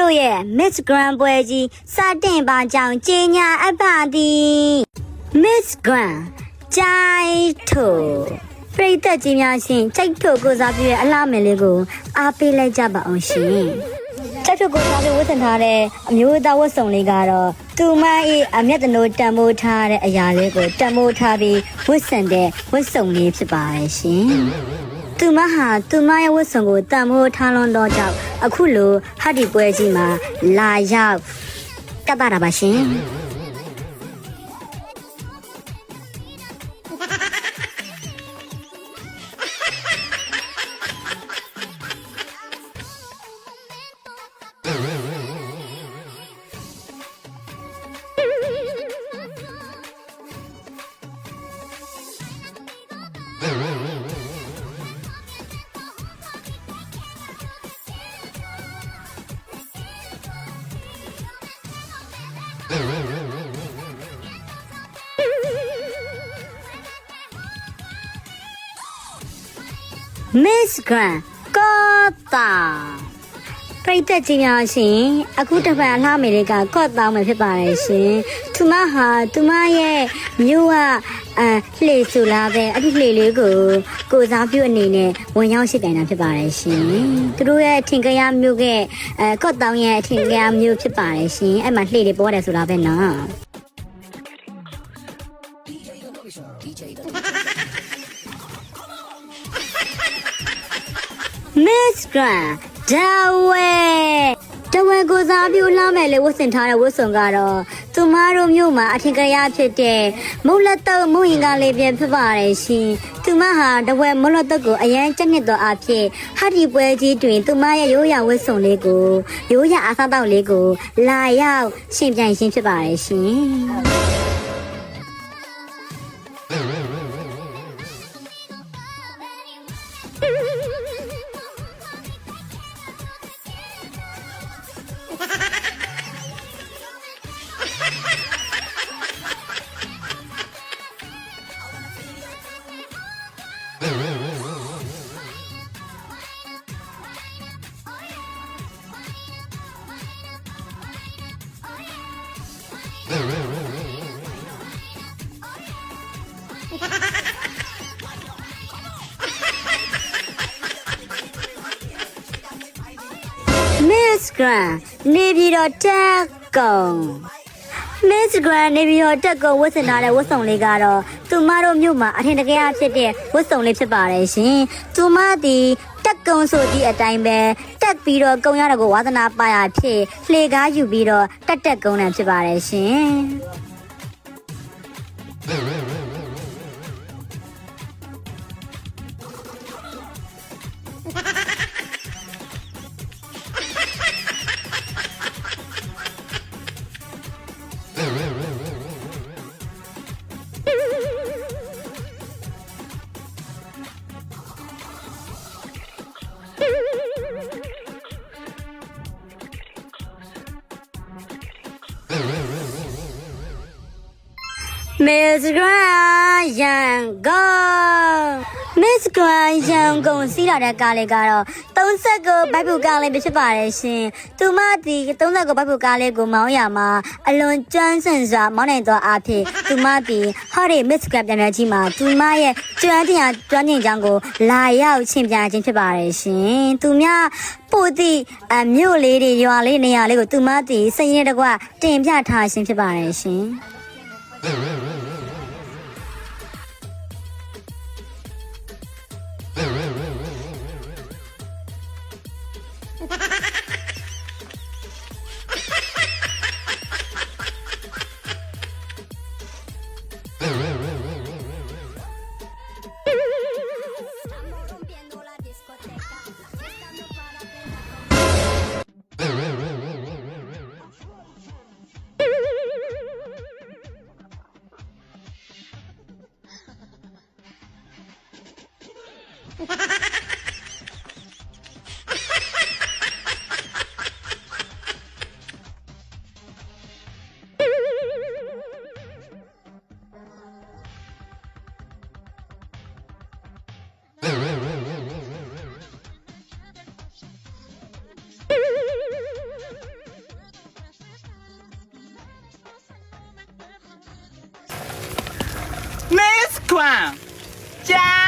တို့ရဲ့ Miss Grand ပွဲကြီးစတင်ပါကြောင်းကြေညာအပ်ပါသည် Miss Grand ကြိုက်ထိုပရိသတ်ကြီးများရှင်ကြိုက်ထိုကိုစားပြည့်ရဲ့အလှမယ်လေးကိုအားပေးလိုက်ကြပါအောင်ရှင်ကြိုက်ထိုကိုစားပြည့်ဝတ်ဆင်ထားတဲ့အမျိုးသားဝတ်စုံလေးကတော့သူမ၏အမျက်တနိုးတံမိုးထားတဲ့အရာလေးကိုတံမိုးထားပြီးဝတ်ဆင်တဲ့ဝတ်စုံလေးဖြစ်ပါရဲ့ရှင် သူမဟာသူမရဲ့ဝတ်စုံကိုတန်ဖိုးထားလွန်တော့ကြောင့်အခုလိုဟာဒီပွဲကြီးမှာလာရောက်ကပ်ပါတာပါရှင် Мишка Кота. ပရိသတ်ကြီးများရှင်အခုတစ်ပတ်အလှမေလေးကကော့တောင်းမယ်ဖြစ်ပါတယ်ရှင်သူမဟာသူမရဲ့မြို့ကအဲလှေဆူလာပဲအဲ့ဒီလှေလေးကိုကိုစားပြုအနေနဲ့ဝင်ရောက်ရှိတိုင်တာဖြစ်ပါတယ်ရှင်သူတို့ရဲ့အထင်ကရမြို့ကအဲကော့တောင်းရဲ့အထင်ကရမြို့ဖြစ်ပါတယ်ရှင်အဲ့မှာလှေလေးပေါ်တယ်ဆိုလာပဲနော် Miss Grand ဒါဝဲတဝဲကိုစားပြူလှမယ်လေဝတ်ဆင်ထားတဲ့ဝတ်စုံကတော့သူမတို့မြို့မှာအထင်ကရဖြစ်တဲ့မုတ်လက်တော့မုတ်ရင်ကလေးပြဖြစ်ပါတယ်ရှင်သူမဟာတဝဲမုတ်လက်တော့ကိုအရန်ကြက်နှစ်တော်အဖြစ်ဟာဒီပွဲကြီးတွင်သူမရဲ့ရိုးရာဝတ်စုံလေးကိုရိုးရာအစားတောက်လေးကိုလာရောက်ရှင်ပြိုင်ရှင်ဖြစ်ပါတယ်ရှင် Miss Grand နေပြည်တော်တက်ကုံ Miss Grand နေပြည်တော်တက်ကုံဝတ်ဆင်ထားတဲ့ဝတ်စုံလေးကတော့သူမတို့မြို့မှာအထင်တကယ်အဖြစ်တဲ့ဝတ်စုံလေးဖြစ်ပါတယ်ရှင်။သူမသည် တက်ကုံဆိုသည့်အတိုင်းပဲတက်ပြီးတော့ကုံရတဲ့ကိုဝါသနာပါရဖြစ်လှေကားယူပြီးတော့တက်တက်ကုံတယ်ဖြစ်ပါတယ်ရှင်။ Miss Grand ရန်ကုန် Miss Grand ရန်ကုန်စီးလာတဲ့ကားလေးကတော့30ကိုဘိုက်ဘူကားလေးပဲဖြစ်ပါတယ်ရှင်။သူမဒီ30ကိုဘိုက်ဘူကားလေးကိုမောင်းရမှာအလွန်ကျွမ်းကျင်စွာမောင်းနိုင်သောအဖြစ်သူမဒီဟော်ဒီ Miss Grand ပြန်ပြန်ကြီးမှာသူမရဲ့ကျွမ်းတရားကျွမ်းကျင်ကြောင်းကိုလာရောက်ချင်ပြခြင်းဖြစ်ပါတယ်ရှင်။သူများပို့သည့်အမြို့လေးတွေရွာလေးနေရာလေးကိုသူမဒီစရင်တကွတင်ပြထားခြင်းဖြစ်ပါတယ်ရှင်။ Nesquam! Tchau!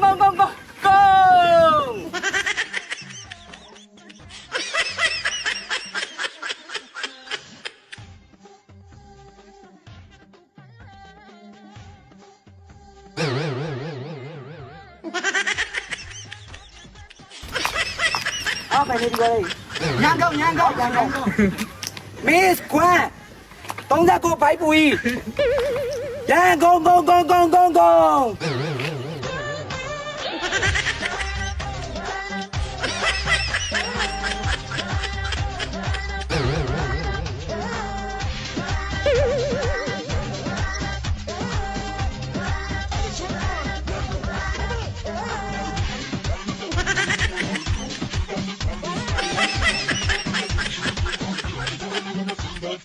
go, go, go, go, go. Off, I need to go. Nhanh không, nhanh không, nhanh không. Miss quá. Tông ra cô phải bùi. Dạ, yeah, go, go, go, go, go, go.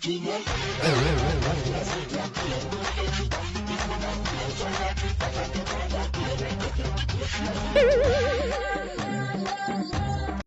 too much.